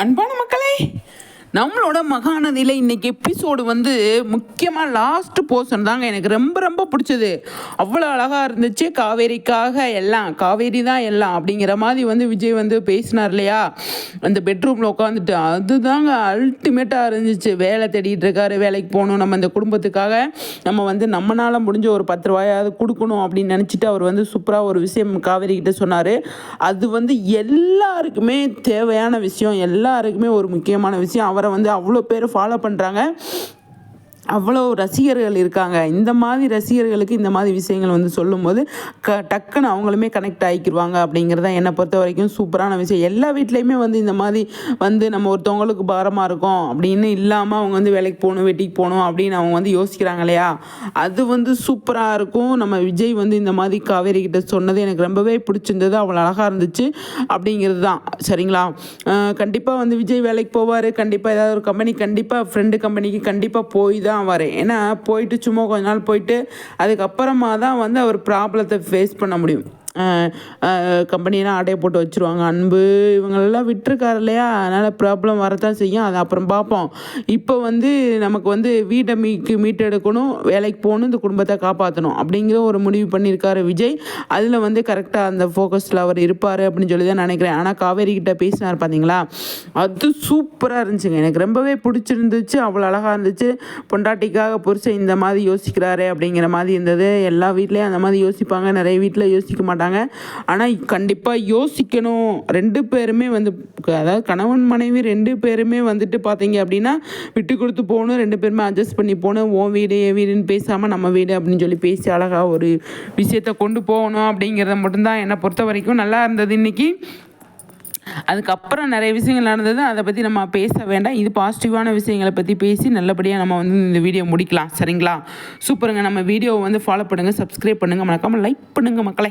அன்பான மக்களே நம்மளோட மகாநதியில் இன்னைக்கு எபிசோடு வந்து முக்கியமாக லாஸ்ட் போர்ஷன் தாங்க எனக்கு ரொம்ப ரொம்ப பிடிச்சது. அவ்வளோ அழகாக இருந்துச்சு. காவேரிக்காக எல்லாம் காவேரி தான் எல்லாம் அப்படிங்கிற மாதிரி வந்து விஜய் வந்து பேசினார் இல்லையா? அந்த பெட்ரூமில் உட்காந்துட்டு அதுதாங்க அல்டிமேட்டாக இருந்துச்சு. வேலை தேடிட்டு இருக்காரு வேலைக்கு போகணும் நம்ம இந்த குடும்பத்துக்காக. நம்ம வந்து நம்மளால் முடிஞ்ச ஒரு பத்து ரூபாயாவது கொடுக்கணும் அப்படின்னு நினச்சிட்டு அவர் வந்து சூப்பராக ஒரு விஷயம் காவேரி கிட்ட சொன்னார். அது வந்து எல்லாருக்குமே தேவையான விஷயம் எல்லாருக்குமே ஒரு முக்கியமான விஷயம். அவர் வந்து அவ்வளோ பேர் ஃபாலோ பண்ணுறாங்க அவ்வளோ ரசிகர்கள் இருக்காங்க. இந்த மாதிரி ரசிகர்களுக்கு இந்த மாதிரி விஷயங்கள் வந்து சொல்லும்போது க டக்குன்னு அவங்களுமே கனெக்ட் ஆகிக்கிடுவாங்க அப்படிங்கிறது தான் என்னை பொறுத்த வரைக்கும் சூப்பரான விஷயம். எல்லா வீட்லேயுமே வந்து இந்த மாதிரி வந்து நம்ம ஒருத்தவங்களுக்கு பாரமாக இருக்கோம் அப்படின்னு இல்லாமல் அவங்க வந்து வேலைக்கு போகணும் வெட்டிக்கு போகணும் அப்படின்னு அவங்க வந்து யோசிக்கிறாங்க இல்லையா? அது வந்து சூப்பராக இருக்கும். நம்ம விஜய் வந்து இந்த மாதிரி காவேரி கிட்ட சொன்னது எனக்கு ரொம்பவே பிடிச்சிருந்தது. அவ்வளோ அழகாக இருந்துச்சு அப்படிங்கிறது தான். சரிங்களா? கண்டிப்பாக வந்து விஜய் வேலைக்கு போவார். கண்டிப்பாக ஏதாவது ஒரு கம்பெனி கண்டிப்பாக ஃப்ரெண்டு கம்பெனிக்கு கண்டிப்பாக போய் தான் ஆவார் ஏன்னா போயிட்டு சும்மா கொஞ்ச நாள் போயிட்டு அதுக்கப்புறமா தான் வந்து அவர் ப்ராப்ளத்தை ஃபேஸ் பண்ண முடியும். கம்பெனியெல்லாம் ஆட்டையை போட்டு வச்சுருவாங்க. அன்பு இவங்களெல்லாம் விட்டுருக்காரு இல்லையா? அதனால் ப்ராப்ளம் வரத்தான் செய்யும். அதை அப்புறம் பார்ப்போம். இப்போ வந்து நமக்கு வந்து வீட்டை மீக்கு மீட்டெடுக்கணும் வேலைக்கு போகணும் இந்த குடும்பத்தை காப்பாற்றணும் அப்படிங்கிற ஒரு முடிவு பண்ணியிருக்காரு விஜய். அதில் வந்து கரெக்டாக அந்த ஃபோக்கஸில் அவர் இருப்பார் அப்படின்னு சொல்லி தான் நினைக்கிறேன். ஆனால் காவேரி கிட்ட பேசினார் பார்த்தீங்களா அது சூப்பராக இருந்துச்சுங்க. எனக்கு ரொம்பவே பிடிச்சிருந்துச்சு. அவ்வளோ அழகாக இருந்துச்சு. பொண்டாட்டிக்காக புருஷன் இந்த மாதிரி யோசிக்கிறாரு அப்படிங்கிற மாதிரி இருந்தது. எல்லா வீட்லேயும் அந்த மாதிரி யோசிப்பாங்க. நிறைய வீட்டில் யோசிக்க மாட்டாங்க. ஆனால் கண்டிப்பாக யோசிக்கணும். ரெண்டு பேருமே வந்து அதாவது கணவன் மனைவி ரெண்டு பேருமே வந்துட்டு பார்த்தீங்க அப்படின்னா விட்டு கொடுத்து போகணும் ரெண்டு பேருமே அட்ஜஸ்ட் பண்ணி போகணும். ஓ வீடு என் வீடுன்னு பேசாமல் நம்ம வீடு அப்படின்னு சொல்லி பேசி அழகாக ஒரு விஷயத்தை கொண்டு போகணும் அப்படிங்கிறத மட்டும்தான் என்னை பொறுத்த வரைக்கும் நல்லா இருந்தது இன்னைக்கு. அதுக்கப்புறம் நிறைய விஷயங்கள் நடந்தது. அதை பற்றி நம்ம பேச வேண்டாம். இது பாசிட்டிவான விஷயங்களை பற்றி பேசி நல்லபடியாக நம்ம வந்து இந்த வீடியோ முடிக்கலாம். சரிங்களா? சூப்பருங்க. நம்ம வீடியோவை வந்து ஃபாலோ பண்ணுங்கள் சப்ஸ்கிரைப் பண்ணுங்கள் மறக்காமல் லைக் பண்ணுங்கள் மக்களை.